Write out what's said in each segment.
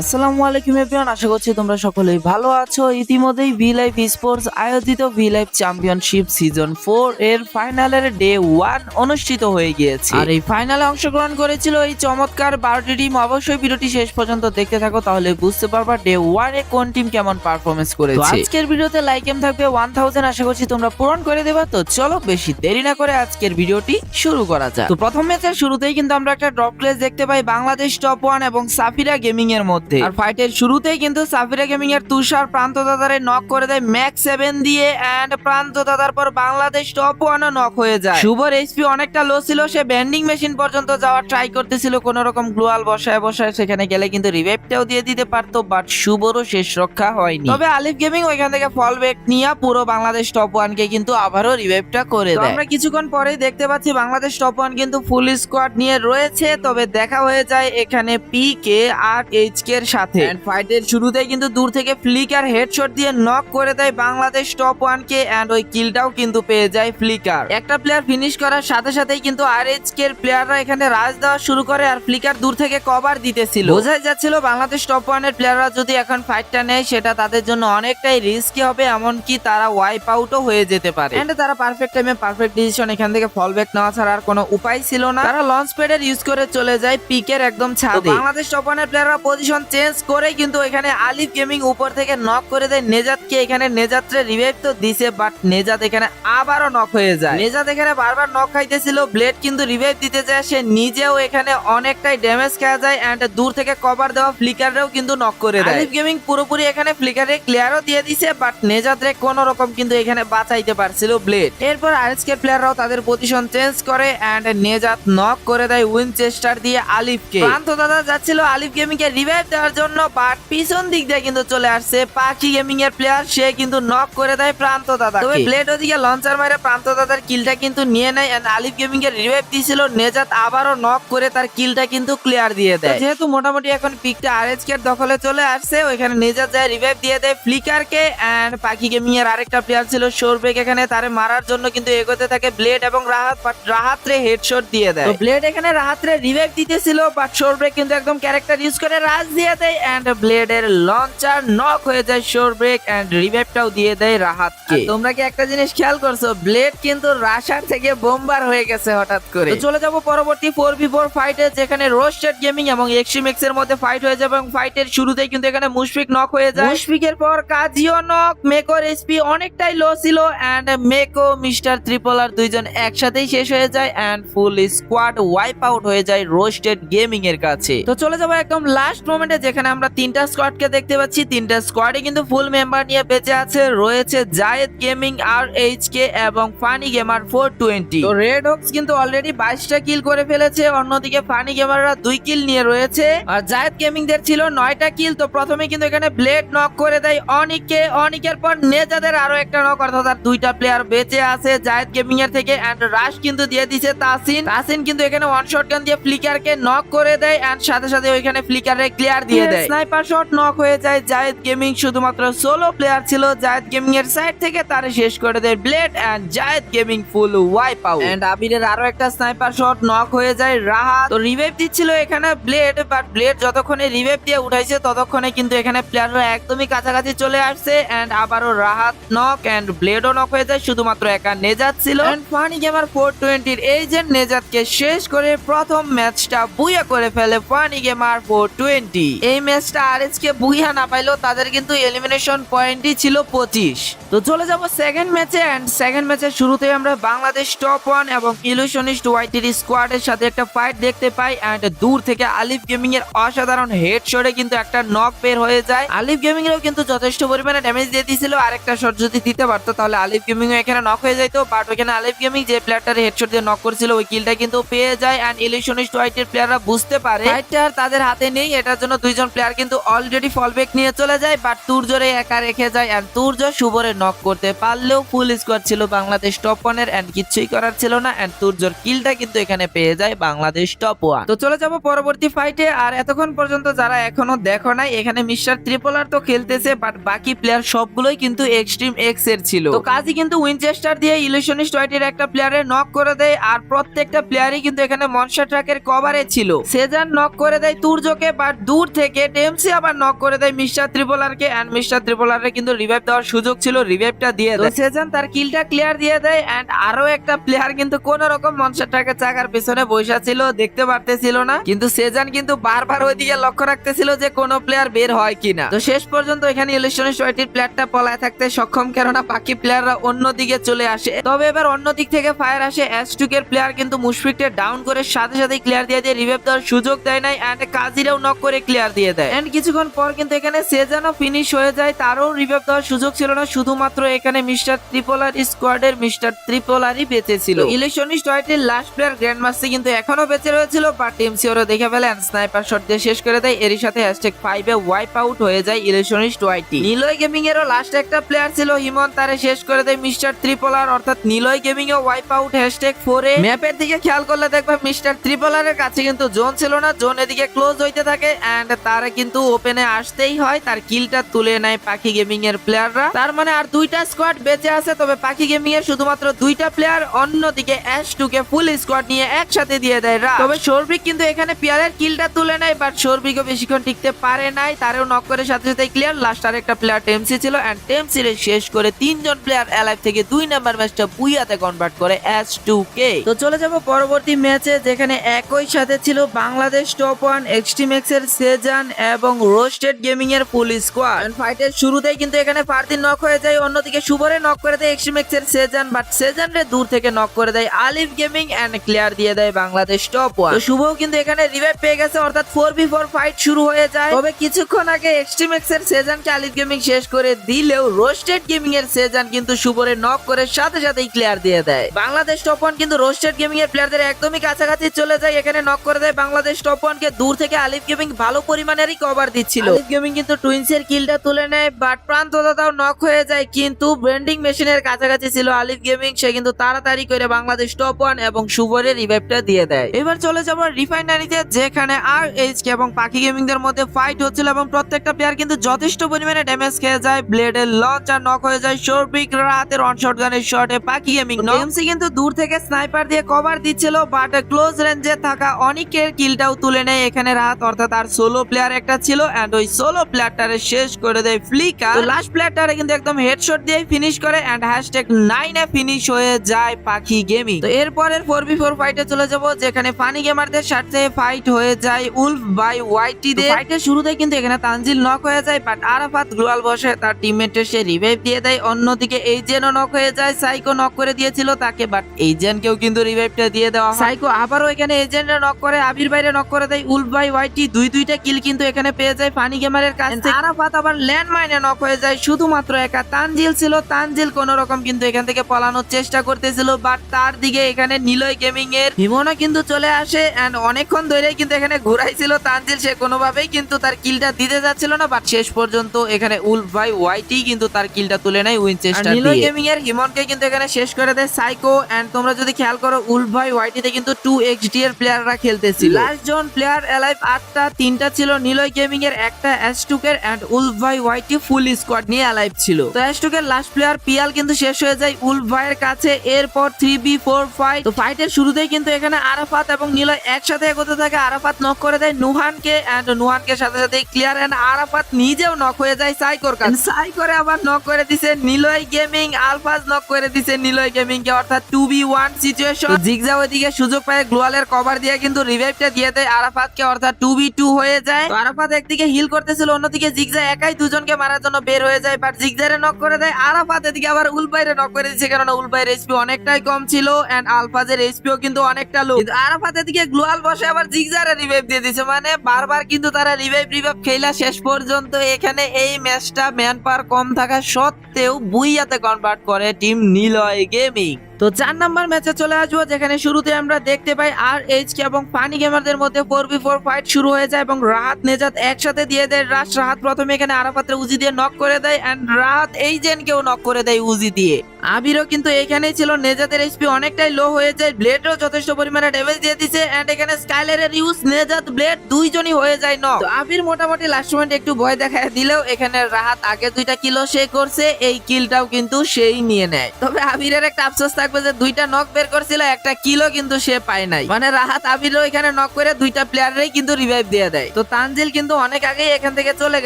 আসসালামু আলাইকুম এভরিওয়ান আশা করছি তোমরা সকলেই ভালো আছো। ইতিমধ্যেই ভি লাইফ স্পোর্টস আয়োজিত V life championship season four এর ফাইনালের ডে ওয়ান অনুষ্ঠিত হয়ে গিয়েছে। আর এই ফাইনালে অংশগ্রহণ করেছিল এই চমৎকার বারোটি টিম অবশ্যই ভিডিওটি শেষ পর্যন্ত দেখতে থাকো তাহলে বুঝতে পারবা ডে ওয়ানে কোন টিম কেমন পারফরমেন্স করেছে। আজকের ভিডিওতে লাইক এম থাকবে ওয়ান থাউজেন্ড আশা করছি তোমরা পূরণ করে দেবা। তো চলো বেশি দেরি না করে আজকের ভিডিওটি শুরু করা যাক। তো প্রথম ম্যাচের শুরুতেই কিন্তু আমরা একটা ড্রপ প্লেস দেখতে পাই বাংলাদেশ টপ ওয়ান এবং সাফিরা গেমিং এর মধ্যে। আর ফাইটের শুরুতেই কিন্তু সাফিরা গেমিং এর তুষার প্রান্ত দাদারে নক করে দেয় ম্যাক্স সেভেন দিয়ে এন্ড প্রান্ত দাদার পর বাংলাদেশ টপ ওয়ানও নক হয়ে যায়। শুভর এইচপি অনেকটা লো ছিল সে ব্যান্ডিং মেশিন পর্যন্ত যাওয়ার ট্রাই করতেছিল কোন রকম গ্লোয়াল বসায় বসায় সেখানে গেলে কিন্তু রিভাইভটাও দিয়ে দিতে পারতো বাট শুভরও শেষ রক্ষা হয়নি। তবে আলিফ গেমিং ওইখান থেকে ফল ব্যাক নিয়ে পুরো বাংলাদেশ টপ ওয়ানকে কিন্তু আবারও রিভাইভটা করে দেয়। আমরা কিছুক্ষণ পরেই দেখতে পাচ্ছি বাংলাদেশ টপ ওয়ান কিন্তু ফুল স্কোয়াড নিয়ে রয়েছে তবে দেখা হয়ে যায় এখানে পি কে আর এইচ কে এর সাথে। ফাইটের শুরুতেই কিন্তু দূর থেকে ফ্লিকার হেডশট দিয়ে নক করে দেয় বাংলাদেশ টপ ওয়ান কে এন্ড ওই কিলটাও কিন্তু পেয়ে যায় ফ্লিকার একটা প্লেয়ার ফিনিশ করার সাথে সাথেই কিন্তু আর এইচ কে এর প্লেয়াররা এখানে রাজ দেওয়া শুরু করে আর ফ্লিকার দূর থেকে কভার দিতেছিল। বোঝাই যাচ্ছিল বাংলাদেশ টপ ওয়ানের প্লেয়াররা যদি এখন ফাইটটা নেয় সেটা তাদের জন্য অনেকটাই রিস্কি হবে এমনকি তারা ওয়াইপ আউটও হয়ে যেতে পারে। এন্ড তারা পারফেক্ট টাইমে পারফেক্ট ডিসিশন এখান থেকে ফল ব্যাক নেওয়া ছাড়া আর কোনো উপায় ছিল না। তারা লঞ্চ প্যাডের ইউজ করে চলে যায় পিকের একদম ছাদে। বাংলাদেশ টপ ওয়ানের প্লেয়াররা পজিশন চেঞ্জ করে কিন্তু এখানে আলিফ গেমিং উপর থেকে নক করে দেয়। নেজাতকে এখানে নেজাতরে রিভাইভ তো দিছে বাট নেজাত এখানে আবারও নক হয়ে যায়। নেজাত এখানে বারবার নক খাইতেছিল ব্লেড কিন্তু রিভাইভ দিতে যায়। সে নিজেও এখানে অনেকটাই ড্যামেজ খাওয়া যায় এন্ড দূর থেকে কভার দেওয়া ফ্লিকাররেও কিন্তু নক করে দেয়। আলিফ গেমিং পুরোপুরি এখানে ফ্লিকারে ক্লিয়ারও দিয়ে দিছে বাট নেজাতরে কোন রকম কিন্তু এখানে বাঁচাইতে পারছিল ব্লেড এরপর আরএসকে প্লেয়াররাও তাদের পজিশন চেঞ্জ করে এন্ড নেজাত নক করে দেয় উইনচেস্টার দিয়ে আলিফকে। প্রান্ত দাদা যাচ্ছিল, আলিফ গেমিং কে রিভাইভ দেওয়ার জন্য বাট পিছন দিক দিয়ে কিন্তু চলে আসছে। পাখি গেমিং এর প্লেয়ার সে কিন্তু নক করে দেয় প্রান্ত দাদা। তবে ব্লেড ওদিকে লঞ্চার মারে প্রান্ত দাদার কিলটা কিন্তু নিয়ে নেয় এন্ড আলিফ গেমিং এর রিভাইভ দিয়েছিল নেজাত আবারও নক করে তার কিলটা কিন্তু ক্লিয়ার দিয়ে দেয়। যেহেতু মোটামুটি এখন পিকটা আরএসকে এর দখলে চলে আসছে ওইখানে নেজাত যায় রিভাইভ দিয়ে দেয় ফ্লিকার কে এন্ড পাখি গেমিং এর আরেকটা প্লেয়ার ছিল শোরবেক এখানে তারে মারার জন্য কিন্তু এগোতে থাকে ব্লেড এবং রাহাত বাট রাহাত রে হেডশট দিয়ে। দেয় ব্লেড এখানে রাহাত রে রিভাইভ দিতেছিল বাট শোরবেক কিন্তু একদম ক্যারেক্টার ইউজ করে রাজ দিয়ে দেয় এন্ড ব্লেডের লঞ্চার নক হয়ে যায় শোর ব্রেক এন্ড রিভাইভটাও দিয়ে দেয় রাহাতকে। তোমরা কি একটা জিনিস খেয়াল করছ? ব্লেড কিন্তু রাশার থেকে বোমবার হয়ে গেছে হঠাৎ করে। চলে যাব পরবর্তী ফোর বি ফোর ফাইটে যেখানে রোস্টেড গেমিং এবং এক্সট্রিম এর মধ্যে ফাইট হয়ে যাবে এবং ফাইটের শুরুতেই কিন্তু এখানে মুশফিক নক হয়ে যায়। মুশফিকের পর কাজিও নক মেকোর এসপি অনেকটাই লো ছিল এন্ড মেকো মিস্টার ত্রিপল আর দুইজন একসাথেই শেষ হয়ে যায় and full squad wipe out হয়ে যায় রোস্টেড গেমিং এর কাছে। তো চলে যাব একদম লাস্ট মোমেন্টে যেখানে আমরা তিনটা স্কোয়াডকে দেখতে পাচ্ছি, তিনটা স্কোয়াডে কিন্তু ফুল মেম্বার নিয়ে বেঁচে আছে। রয়েছে Zayed Gaming R H K এবং ফানি গেমার ফোর টোয়েন্টি তো রেড হক্স কিন্তু অলরেডি বাইশটা কিল করে ফেলেছে, অন্যদিকে ফানি গেমাররা দুই কিল নিয়ে রয়েছে। আর জায়েদ গেমিং দের ছিল নয়টা কিল তো প্রথমে কিন্তু এখানে ব্লেড নক করে দেয় অনিককে। অনিকের পর নেজাদের আরও একটা নক অর্থাৎ আর দুইটা প্লেয়ার বেঁচে আছে জায়েদ গেমিং এর থেকে। এন্ড রাশ কিন্তু দিয়ে দিছে তাসিন তাসিন কিন্তু এখানে ওয়ান শট গান দিয়ে ফ্লিকার কে নক করে দেয়। এন্ড সাথে সাথে ওইখানে ফ্লিকারে ক্লিয়ার দিয়ে দেয় স্নাইপার শট নক হয়ে যায়। জায়েদ গেমিং শুধুমাত্র সোলো প্লেয়ার ছিল। জায়েদ গেমিং এর সাইড থেকে তারে শেষ করে দেয় Blade and Zayed Gaming full wipe out and আবিরের আরও একটা স্নাইপার শট নক হয়ে যায় রাহাত তো রিভাইভ দিচ্ছিল এখানে ব্লেড বাট ব্লেড যতক্ষণে রিভাইভ দিয়ে উঠাইছে ততক্ষণে কিন্তু এখানে প্লেয়াররা একদমই কাছাকাছি চলে আসছে। এন্ড আবারও রাহাত নক এন্ড ব্লেডও নক হয়ে যায় শুধুমাত্র একা নেজাত ছিল। এন্ড ফানি গেমার ফোর টোয়েন্টির এজেন্ট নেজাতকে শেষ করে প্রথম ম্যাচটা বুইয়া করে ফেলে ফানি গেমার ফোর টোয়েন্টি এই ম্যাচটা আর কে বুইয়া না পাইলেও তাদের কিন্তু এলিমিনেশন পয়েন্টই ছিল পঁচিশ। তো চলে যাব সেকেন্ড ম্যাচে এন্ড সেকেন্ড ম্যাচের শুরুতেই আমরা বাংলাদেশ টপ ওয়ান এবং ইলুশনিস্ট ওয়াইটির স্কোয়াডের সাথে একটা ফাইট দেখতে পাই এন্ড দূর থেকে আলিফ গেমিং এর অসাধারণ হেড শটে কিন্তু একটা নক বের হয়ে যায়। আলিফ গেমিং এরও কিন্তু যথেষ্ট পরিমাণে ড্যামেজ দিয়ে দিয়েছিল, আরেকটা শট যদি দিতে পারতো তাহলে আলিফ গেমিং এখানে নক হয়ে যেত বাট ওখানে আলিফ গেমিং যে প্লেয়ারটার হেডশট দিয়ে নক করেছিল, ওই কিলটা কিন্তু পেয়ে যায় এন্ড ইলিশনিস্ট হোয়াইটের প্লেয়াররা বুঝতে পারে। ফাইটটা তাদের হাতে নেই, এটার জন্য দুইজন প্লেয়ার কিন্তু অলরেডি ফলব্যাক নিয়ে চলে যায় বাট তুরজোরে একা রেখে যায় এন্ড তুরজ শুভরে নক করতে পারলেও ফুল স্কোয়াড ছিল বাংলাদেশ টপ ওয়ানের এন্ড কিচ্ছুই করার ছিল না এন্ড তুরজোর কিলটা কিন্তু এখানে পেয়ে যায় বাংলাদেশ টপ ওয়ান তো চলে যাব পরবর্তী ফাইটে আর এতক্ষণ পর্যন্ত যারা এখনও দেখো নাই, এখানে মিস্টার ত্রিপোলার তো খেলতেছে বাট বাকি প্লেয়ার সবগুলোই কিন্তু এক্সট্রিম এক্সের ছিল। তো কাজী কিন্তু উইনচেস্টার দিয়ে ইলিশনিস্ট হোয়াইটের একটা প্লেয়ারে নক করে দেয়, আর প্রত্যেকটা প্লেয়ারই কিন্তু এখানে মনসা ট্রাকের কভারে ছিল। সেজান নক করে দেয় তুর্যকে বাট দূর দূর থেকে টেমসি আবার নক করে দেয় মিস্টার ত্রিপোলারকে এন্ড মিস্টার ত্রিপোলারের কিন্তু রিভাইভ দেওয়ার সুযোগ ছিল রিভাইভটা দিয়ে দেয়। সেজান তার কিলটা ক্লিয়ার দিয়ে দেয় এন্ড আরও একটা প্লেয়ার কিন্তু কোন রকম মনস্টারটাকে চাকার পিছনে বসা ছিল দেখতে পারতেছিল না। কিন্তু সেজান কিন্তু বারবার ওইদিকে লক্ষ্য রাখতেছিল যে কোন প্লেয়ার বের হয় কিনা। তো শেষ পর্যন্ত এখানে ইলেকশনের ছয়টির প্লেয়ারটা পলায় থাকতে সক্ষম কেননা বাকি প্লেয়াররা অন্যদিকে চলে আসে। তবে এবার অন্য দিক থেকে ফায়ার আসে অ্যাস্টুকের প্লেয়ার কিন্তু মুশফিককে ডাউন করে সাথে সাথে ক্লিয়ার দিয়ে দিয়ে রিভাইভ দেওয়ার সুযোগ দেয় নাই এন্ড কাজিরাও নক করে ক্লিয়ার দিয়ে দেয়। এন্ড কিছুক্ষণ পর কিন্তু এখানে সেজানও ফিনিশ হয়ে যায় তারও রিভাইভ দেওয়ার সুযোগ ছিল না শুধুমাত্র এখানে মিস্টার ত্রিপোলার স্কোয়াডের মিস্টার ত্রিপোলারই বেঁচে ছিল। ইলেকশনিস্ট টয়টির লাস্ট প্লেয়ার গ্র্যান্ড মাস্টার কিন্তু এখনও বেঁচে রয়েছিল বাট টিম সিওরও দেখে ফেলে স্নাইপার শট দিয়ে শেষ করে দেয় এরই সাথে হ্যাশট্যাগ ফাইভে ওয়াইপ আউট হয়ে যায় ইলেকশনিস্ট ওয়াইটি নিলয় গেমিং এরও লাস্ট একটা প্লেয়ার ছিল হিমন তারে শেষ করে দেয় মিস্টার ত্রিপোলার অর্থাৎ নিলয় গেমিং এ ওয়াইপ আউট হ্যাশট্যাগ ফোরে ম্যাপের দিকে খেয়াল করলে দেখবে মিস্টার ত্রিপোলারের কাছে কিন্তু জোন ছিল না জোন এদিকে ক্লোজ হইতে থাকে এন্ড তারা কিন্তু ওপেনে আসতেই হয়। তার কিলটা তুলে নেয় পাখি গেমিং এর প্লেয়াররা তার মানে আর দুইটা স্কোয়াড বেঁচে আছে, তবে পাখি গেমিং এর শুধুমাত্র দুইটা প্লেয়ার অন্যদিকে অ্যাশ টুকে ফুল স্কোয়াড নিয়ে একসাথে দিয়ে দেয় রাত তবে সৌরভিক কিন্তু এখানে পিয়ারের কিলটা তুলে নেয় বাট সৌরভিকও বেশিক্ষণ টিকতে পারে নাই। তারেও নক করে সাথে সাথে ক্লিয়ার লাস্ট আর একটা প্লেয়ার টেমসি ছিল এন্ড টেমসি রে শেষ করে তিনজন প্লেয়ার অ্যালাইভ থেকে দুই নাম্বার ম্যাচটা বুইয়াতে কনভার্ট করে এস টু কে। তো চলে যাব পরবর্তী ম্যাচে যেখানে একই সাথে ছিল বাংলাদেশ টপ ওয়ান এক্সট্রিমেক্স এর সেজান এবং রোস্টেড গেমিং এর ফুল স্কোয়াড। ফাইটের শুরুতেই কিন্তু এখানে ফারদিন নক হয়ে যায়, অন্যদিকে শুভরে নক করে দেয় এক্সট্রিমেক্স এর সেজান বাট সেজান রে দূর থেকে নক করে দেয় আলিফ গেমিং এন্ড ক্লিয়ার দিয়ে দেয় বাংলাদেশ টপ ওয়ান শুভও কিন্তু এখানে রিভাইভ পেয়ে গেছে, অর্থাৎ ফোর বি ফোর ফাইট শুরু হয়ে যায়। তবে কিছুক্ষণ আগে এক্সট্রিমেক্স এর সেজানকে আলিফ গেমিং শেষ করে দিলেও রোস্টেড গেমিং এর সেজান কিন্তু শুভরে নক করে সাথে সাথেই ক্লিয়ার দিয়ে দেয়। বাংলাদেশ টপ ওয়ান কিন্তু রোস্টেড গেমিং এর প্লেয়ারদের একদমই কাছাকাছি চলে যায়, এখানে নক করে দেয় বাংলাদেশ টপ ওয়ান কে দূর থেকে আলিফ গেমিং ভালো পরিমাণেরই কভার দিচ্ছিল। গেমিং কিন্তু টুইন্স এর কিলটা তুলে নেয় বাট প্রান্ত দাদাও নক হয়ে যায়, কিন্তু ব্রেন্ডিং মেশিনের কাছাকাছি ছিল আলিফ গেমিং সে কিন্তু তাড়াতাড়ি করে বাংলাদেশ টপ ওয়ান এবং শুভরের রিভাইভটা দিয়ে দেয়। এবার চলে যাব রিফাইনারিতে যেখানে আর এইচ কে এবং পাখি গেমিং দের মধ্যে ফাইট হচ্ছিল এবং প্রত্যেকটা প্লেয়ার কিন্তু যথেষ্ট পরিমাণে ড্যামেজ খেয়ে যায়। ব্লেডের লঞ্চ আর নক হয়ে যায় সৌরভিক রাতের অন শট গানের শটে পাখি গেমিং এমসি কিন্তু দূর থেকে স্নাইপার দিয়ে কভার দিচ্ছিল বাট ক্লোজ রেঞ্জে থাকা অনেকের কিলটাও তুলে নেয়, এখানে রাত অর্থাৎ আর সোলো প্লেয়ার একটা ছিল এন্ড ওই সোলো প্লেয়ারটারে শেষ করে দেয় ফ্লিকা লাস্ট প্লেয়ারটারে কিন্তু একদম হেডশট দিয়ে ফিনিশ করে এন্ড হ্যাশট্যাগ নাইনে ফিনিশ হয়ে যায় পাখি গেমিং তো এরপরের ফোর বি ফোর ফাইটে চলে যাব, যেখানে ফানি গেমারদের সাথে ফাইট হয়ে যায় উলফ বাই ওয়াইটি দের ফাইটের শুরুতে কিন্তু এখানে তানজিল নক হয়ে যায় বাট আরাফাত গ্লোয়াল বসে তার টিমমেটের সে রিভাইভ দিয়ে দেয়। অন্যদিকে এইজেনও নক হয়ে যায় সাইকো নক করে দিয়েছিল তাকে বাট এইজেনকেও কিন্তু রিভাইভটা দিয়ে দেওয়া সাইকো আবারও এখানে এজেন্টরা নক করে আবির বাইরে নক করে দেয়। উলফ বাই ওয়াইটি দুই দুইটা কিল কিন্তু এখানে পেয়ে যায় ফানি গেমারের কাছ আরাফাত আবার ল্যান্ড মাইনে নক হয়ে যায় শুধুমাত্র একা। তানজিল ছিল তানজিল কোন রকম কিন্তু এখান থেকে পলানোর চেষ্টা করতেছিল বাট তার দিকে এখানে নিলয় গেমিং এর হিমনা কিন্তু চলে আসে এন্ড অনেকক্ষণ ধরে কিন্তু এখানে ঘুরাইছিল তানজিল। সে কোনোভাবেই কিন্তু তার কিলটা দিতে যাচ্ছিল না বাট শেষ পর্যন্ত এখানে উলফ ভাই ওয়াইটি কিন্তু তার কিলটা তুলে নেয় উইনচেস্টার নিলয় গেমিং এর হিমনকে কিন্তু এখানে শেষ করে দেয় সাইকো এন্ড তোমরা যদি খেয়াল করো উলফ ভাই ওয়াইটিতে কিন্তু টু এক্সডি এর প্লেয়াররা খেলতেছিল। লাস্ট জন প্লেয়ার অ্যালাইভ আটটা তিনটা ছিল নিলয় গেমিং এর একটা অ্যাস্টুকের এন্ড উলফ ভাই ওয়াইটি ফুল স্কোয়াড নিয়ে অ্যালাইভ ছিল। তো অ্যাস্টুকের লাস্ট প্লেয়ার পিয়াল কিন্তু শেষ হয়ে যায় উলফ ভাইয়ের কাছে। এরপর থ্রি বি ফোর ফাইভ তো ফাইটের শুরুতেই কিন্তু এখানে আরাফাত এবং নিলয় একসাথে এগোতে থাকে। আরাফাত নক করে দেয় নুহানকে এন্ড নুহানকে সাথে সাথে ক্লিয়ার এন্ড আরাফাত নিজেও নক হয়ে যায় সাইকোর কাছে। সাই করে আবার নক করে দিছে নিলয় গেমিং। আলফাজ নক করে দিছে নিলয় গেমিং কে অর্থাৎ টু বি ওয়ান সিচুয়েশন জিগজা ওইদিকে সুযোগ পায়। গ্লোয়ালের কভার দিয়ে কিন্তু রিভাইভটা দিয়ে দেয় আরাফাতকে। অর্থাৎ টু বি টু হয়ে যায়। তো আরাফাত একদিকে হিল করতেছিল, অন্যদিকে জিগজা একাই দুজনকে মারার জন্য বের হয়ে যায়। বাট জিগজারে নক করে দেয়, আরাফাত এদিকে আবার উলবাইরে নক করে দিচ্ছে কারণ উলবাইয়ের এইচপি অনেকটাই কম ছিল এন্ড আলফাজের এইচপিও কিন্তু অনেকটা লো কিন্তু আরাফাত এদিকে গ্লোয়াল বসে আবার জিগজারে রিভাইভ দিয়ে দিছে মানে বারবার কিন্তু তারা রিভাইভ রিভাইভ খেলা শেষ পর্যন্ত এখানে এই ম্যাচটা ম্যান পাওয়ার কম থাকা সত্ত্বেও বুইয়াতে কনভার্ট করে টিম নিলয় গেমিং তো চার নাম্বার ম্যাচে চলে আসব, যেখানে শুরুতে আমরা দেখতে পাই আর এইচ কে এবং পানি গেমারদের মধ্যে ফোর বি ফোর ফাইট শুরু হয়ে যায় এবং রাহাত, নেজাত একসাথে দিয়ে দেয়। রাশ রাহাত প্রথমে এখানে আরাফাতের উজি দিয়ে নক করে দেয় এন্ড রাহাত এই জেনকেও নক করে দেয় উজি দিয়ে। আবিরও কিন্তু এখানেই ছিল, নেজাতের এইচপি অনেকটাই লো হয়ে যায় ব্লেডও যথেষ্ট পরিমাণে ড্যামেজ দিয়ে দিছে এন্ড এখানে স্কাইলারের ইউজ নেজাত ব্লেড দুইজনই হয়ে যায় নক আবির মোটামুটি লাস্ট মোমেন্ট একটু ভয় দেখায় দিলেও এখানে রাহাত আগে দুইটা কিলো সে করছে, এই কিলটাও কিন্তু সেই নিয়ে নেয়। তবে আবিরের একটা আফসোস রাখবে যে দুইটা নক বের করছিল, একটা কিলো কিন্তু সে পায় নাই। মানে রাহাত আবিরও এখানে নক করে দুইটা প্লেয়ারেরই কিন্তু রিভাইভ দিয়ে দেয়। তো তানজিল কিন্তু অনেক আগেই এখান থেকে চলে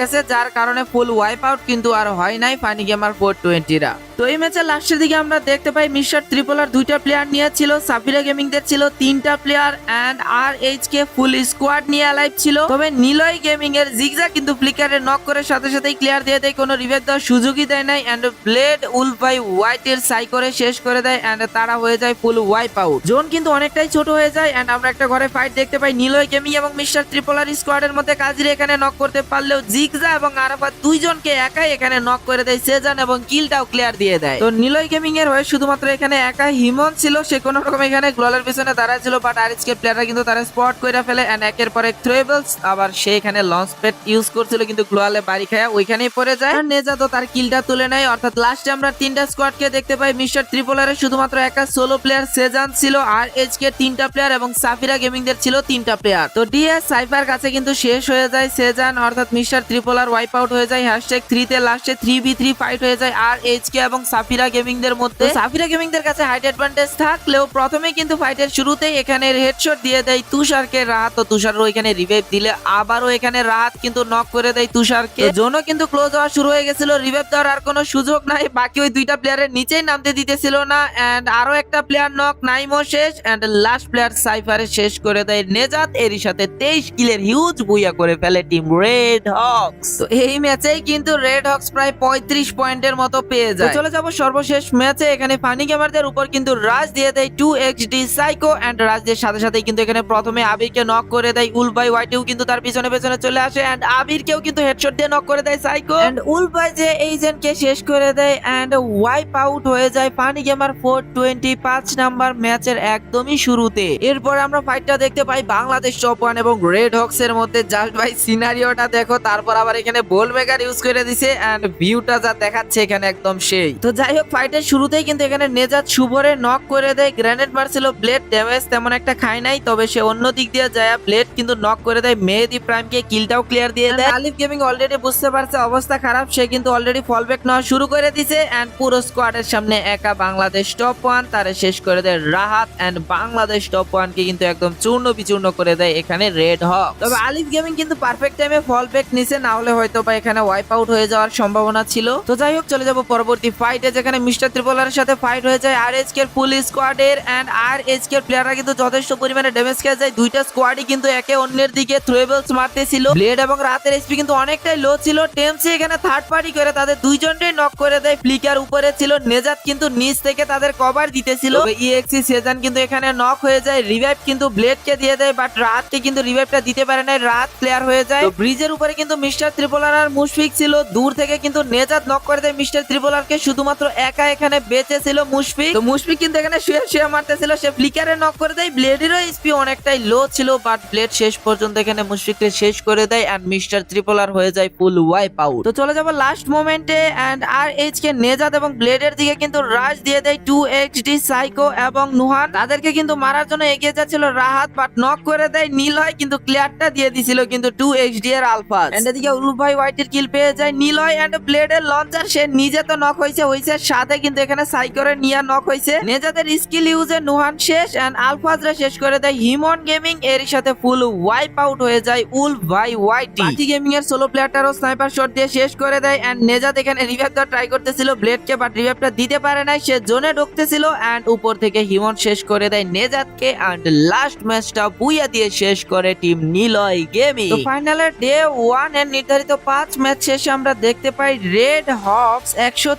গেছে, যার কারণে ফুল ওয়াইপ আউট কিন্তু আর হয় নাই ফানি গেমার ফোর টোয়েন্টিরা তো এই ম্যাচের লাস্টের দিকে আমরা দেখতে পাই মিস্টার ত্রিপোলার দুইটা প্লেয়ার নিয়ে ছিল সাফিরা গেমিং দের ছিল তিনটা player and R H K full squad নিয়ে লাইভ ছিল। তবে নিলয় গেমিং এর জিগজা কিন্তু ফ্লিকারে নক করে সাথে সাথেই ক্লিয়ার দিয়ে দেয়, কোনো রিভেট দেওয়ার সুযোগই দেয় নাই। অ্যান্ড ব্লেড উল বাই হোয়াইট এর সাই করে শেষ করে দেয়। এন্ড তারা হয়ে যায় ফুল ওয়াইপ আউট জোন কিন্তু অনেকটাই ছোট হয়ে যায় এন্ড আমরা একটা ঘরে ফাইট দেখতে পাই নিলয় গেমিং এবং মিস্টার ত্রিপোলার স্কোয়াডের মধ্যে কাজির এখানে নক করতে পারলেও জিগজা এবং আরাফাত দুইজনকে একাই এখানে নক করে দেয়, সেজান এবং কিলটাও ক্লিয়ার দিয়ে দেয়। তো নিলয় গেমিং এর হয়ে শুধুমাত্র এখানে একা হিমন ছিল, সে কোনো রকম এখানে গ্লোলের পিছনে দাঁড়ায় ছিল বাট আরএসকে প্লেয়াররা কিন্তু তারা স্পট করে ফেলে এন্ড একের পর এক থ্রেবলস আবার সে এখানে লঞ্চ প্যাড ইউজ করছিল, কিন্তু গ্লোয়ালে বাড়ি খায়া ওইখানেই পড়ে যায়। আর নেজাদও তার কিলটা তুলে নেয়, অর্থাৎ লাস্টে আমরা তিনটা স্কোয়াডকে দেখতে পাই, মিস্টার ত্রিপোলারের শুধুমাত্র একা সোলো প্লেয়ার সেজান ছিল আর এইচ কে তিনটা প্লেয়ার এবং সাফিরা গেমিং দের ছিল তিনটা প্লেয়ার তো ডিএস সাইফার কাছে কিন্তু শেষ হয়ে যায় সেজান অর্থাৎ মিস্টার ত্রিপোলার ওয়াইপ আউট হয়ে যায় হ্যাশট্যাগ থ্রি তে লাস্টে থ্রি বি থ্রি ফাইট হয়ে যায় আর এইচ কে এবং সাফিরা গেমিং দের মধ্যে সাফিরা গেমিং দের কাছে হাইট অ্যাডভান্টেজ থাকলেও প্রথমে কিন্তু ফাইটের শুরুতেই এখানে হেডশট দিয়ে দেয় তুষারকে রাহাত। তো তুষারও এখানে রিভাইভ দিলে আবারও এখানে রাহাত কিন্তু নক করে দেয় তুষারকে। জোনও কিন্তু ক্লোজ হওয়া শুরু হয়ে গেছিল রিভাইভ দেওয়ার আর কোনো সুযোগ নাই বাকি ওই দুইটা প্লেয়ারের নিচেই নামতে দিতেছিল না এন্ড আরও একটা প্লেয়ার নক নাইমো শেষ এন্ড লাস্ট প্লেয়ার সাইফারে শেষ করে দেয় নেজাত। এরই সাথে তেইশ কিলের হিউজ বুইয়া করে ফেলে টিম রেড হক্স তো এই ম্যাচেই কিন্তু রেড হক্স প্রায় পঁয়ত্রিশ পয়েন্টের মতো পেয়ে যায়। চলে যাব সর্বশেষ ম্যাচে এখানে ফানি গেমারদের উপর কিন্তু রাজ দিয়ে দেয় two X D psycho and রাজদের সাথে সাথে কিন্তু এখানে প্রথমে আবিরকে নক করে দেয় উলবাই। ওয়াইটিও কিন্তু তার পিছনে পেছনে চলে আসে এন্ড আবিরকেও কিন্তু হেডশট দিয়ে নক করে দেয় সাইকো এন্ড উলবাই যে এইজেন্টকে শেষ করে দেয় এন্ড ওয়াইপ আউট হয়ে যায় ফানি গেমার ফোর টোয়েন্টি পাঁচ নাম্বার ম্যাচের একদমই শুরুতে। এরপর আমরা ফাইটটা দেখতে পাই বাংলাদেশ ওয়ান এবং রেড হক্স এর মধ্যে। জাস্ট ভাই সিনারিওটা দেখো, তারপর আবার এখানে বোল মেকার ইউজ করে দিছে এন্ড ভিউটা যা দেখাচ্ছে এখানে একদম সেই। তো যাই হোক ফাইটের শুরুতেই কিন্তু এখানে নেজাত শুভরে নক করে দেয় গ্রেনেড মারছিল ব্লেড ড্যামেজ তেমন একটা খায় নাই, তবে সে অন্য দিক দিয়ে যায় ব্লেড কিন্তু নক করে দেয়, মেহেদি প্রাইমকে কিলটাও ক্লিয়ার দিয়ে দেয়। আলিফ গেমিং অলরেডি বুঝতে পারছে, অবস্থা খারাপ, সে কিন্তু অলরেডি ফলব্যাক নেওয়া শুরু করে দিছে এন্ড পুরো স্কোয়াডের সামনে একা বাংলাদেশ টপ ওয়ান তারে শেষ করে দেয় রাহাত এন্ড বাংলাদেশ টপ ওয়ানকে কিন্তু একদম চূর্ণ বিচূর্ণ করে দেয় এখানে রেড হক তবে আলিফ গেমিং কিন্তু পারফেক্ট টাইমে ফল ব্যাক নিছে না হলে হয়তো বা এখানে ওয়াইপ আউট হয়ে যাওয়ার সম্ভাবনা ছিল। তো যাই হোক, চলে যাব পরবর্তী ফাইটে যেখানে মিস্টার ত্রিপোলারের সাথে ফাইট হয়ে যায় আর এইচ কে ফুল স্কোয়াডের এন্ড আর এইচ কে প্লেয়াররা কিন্তু যথেষ্ট পরিমাণে ড্যামেজ খেয়ে যায়। দুইটা স্কোয়াডই কিন্তু একে অন্যের দিকে থ্রোয়েবলস মারতেছিল। ব্লেড এবং রাতের এসপি কিন্তু অনেকটাই লো ছিল। টেমসি এখানে থার্ড পার্টি করে তাদের দুইজনটাই নক করে দেয়। ফ্লিকার উপরে ছিল। নেজাত কিন্তু নিচ থেকে তাদের কভার দিতেছিল। ইএক্সি সেজান কিন্তু এখানে নক হয়ে যায়। রিভাইভ কিন্তু ব্লেডকে দিয়ে দেয় বাট রাতকে কিন্তু রিভাইভটা দিতে পারে না রাত প্লেয়ার হয়ে যায়। ব্রিজের উপরে কিন্তু মিস্টার ত্রিপোলার আর মুশফিক ছিল। দূর থেকে কিন্তু নেজাত নক করে দেয় মিস্টার ত্রিপোলারকে শুধুমাত্র একা এখানে বেঁচে ছিল মুশফিক তো মুশফিক কিন্তু এখানে শুয়ে শুয়ে মারতেছিল। সে ফ্লিকারে নক করে দেয়। ব্লেডেরও এসপি অনেকটাই লো ছিল বাট ব্লেড শেষ পর্যন্ত এখানে মুশফিককে শেষ করে দেয় এন্ড মিস্টার ত্রিপোলার হয়ে যায় ফুল ওয়াইপ আউট তো চলে যাব লাস্ট মোমেন্টে এন্ড আর এইচ কে নেজাত এবং ব্লেডের দিকে কিন্তু রাশ দিয়ে দেয় টু এক্স ডি সাইকো এবং নুহান তাদেরকে কিন্তু মারার জন্য এগিয়ে যাচ্ছিল রাহাত বাট নক করে দেয় নীল হয় কিন্তু ক্লিয়ারটা দিয়ে দিছিল কিন্তু টু এক্স ডি এর আলফা এন্ড এদিকে উলুভাই হোয়াইটের কিল পেয়ে যায় নীল হয় এন্ড ব্লেডের লঞ্চার সে নিজে তো নক হয়েছে হয়েছে সাথে কিন্তু এখানে সাইকোরে নিয়ে নক হয়েছে। নেজাদের স্কিল ইউজে নুহান শেষ এন্ড আলফাজরা শেষ করে দেয় হিমন গেমিং এর সাথে ফুল ওয়াইপ আউট হয়ে যায় উল ভাই হোয়াইট পার্টি গেমিং এর সোলো প্লেয়ারটারও স্নাইপার শট দিয়ে শেষ করে দেয় এন্ড নেজাদ এখানে রিভাইভ দেওয়ার ট্রাই করতেছিল ব্লেডকে বাট রিভাইভটা দিতে পারে নাই সে জোনে ঢুকতেছিল এন্ড উপর থেকে হিমন শেষ করে দেয় নেজাদকে অ্যান্ড লাস্ট ম্যাচটা বুইয়া দিয়ে শেষ করে টিম নিলয় গেমিং। তো ফাইনালের ডে ওয়ানের নির্ধারিত পাঁচ ম্যাচ শেষে আমরা দেখতে পাই রেড হক্স একশো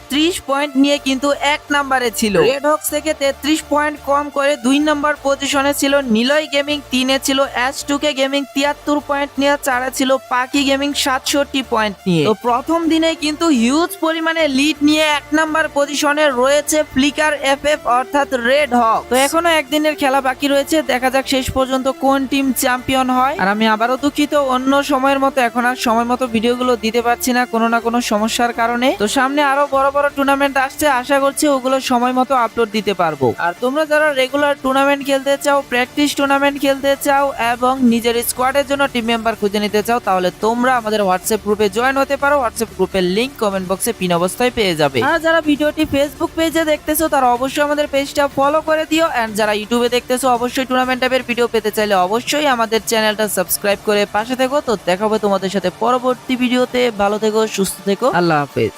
পয়েন্ট নিয়ে কিন্তু এক নাম্বারে ছিল। রেড হক্স থেকে তেত্রিশ পয়েন্ট কম করে দুই নম্বর পজিশনে ছিল নিলয় গেমিং তিনে ছিল এস টু কে গেমিং তিয়াত্তর পয়েন্ট নিয়ে চারে ছিল পাখি গেমিং সাতষট্টি পয়েন্ট নিয়ে। তো প্রথম দিনে কিন্তু হিউজ পরিমাণে লিড নিয়ে এক নাম্বার পজিশনে রয়েছে ফ্লিকার এফ এফ অর্থাৎ রেড হক তো এখনও একদিনের খেলা বাকি রয়েছে, দেখা যাক শেষ পর্যন্ত কোন টিম চ্যাম্পিয়ন হয়। আর আমি আবারও দুঃখিত, অন্য সময়ের মতো এখন আর সময় মতো ভিডিওগুলো দিতে পারছি না কোনো না কোনো সমস্যার কারণে। তো সামনে আরও বড় বড় টুর্নামেন্ট আসছে, আশা করছি ওগুলো সময় মতো আপলোড দিতে পারব। আর তোমরা যারা রেগুলার টুর্নামেন্ট খেলতে চাও প্র্যাকটিস টুর্নামেন্ট খেলতে চাও এবং নিজের স্কোয়াডের জন্য টিম মেম্বার খুঁজে নিতে চাও, তাহলে তোমরা আমাদের হোয়াটসঅ্যাপ গ্রুপে জয়েন হতে পারো। হোয়াটসঅ্যাপ গ্রুপের লিংক কমেন্ট বক্সে পিন অবস্থায় পেয়ে যাবে। আর যারা ভিডিওটি ফেসবুক পেজে দেখতেছো, তারা অবশ্যই আমাদের পেজটা ফলো করে দিও অ্যান্ড যারা ইউটিউবে দেখতেছো, অবশ্যই টুর্নামেন্ট টাইপের ভিডিও পেতে চাইলে অবশ্যই আমাদের চ্যানেলটা সাবস্ক্রাইব করে পাশে থেকো। তো দেখাবো তোমাদের সাথে পরবর্তী ভিডিওতে ভালো থেকো, সুস্থ থেকো। আল্লাহ হাফেজ।